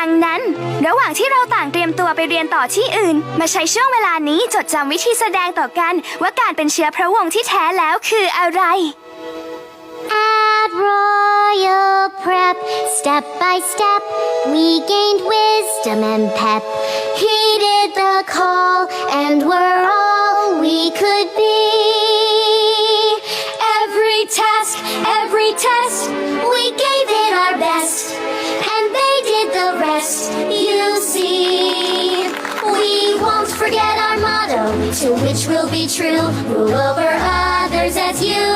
ดังนั้น ระหว่างที่เราต่างเตรียมตัวไปเรียนต่อที่อื่น มาใช้ช่วงเวลานี้จดจำวิธีแสดงต่อกัน ว่าการเป็นเชื้อพระวงศ์ที่แท้แล้วคืออะไร At Royal Prep, step by step, we gained wisdom and pep. Heeded the call, and we're all we could be. To which we'll be true. Rule over others as you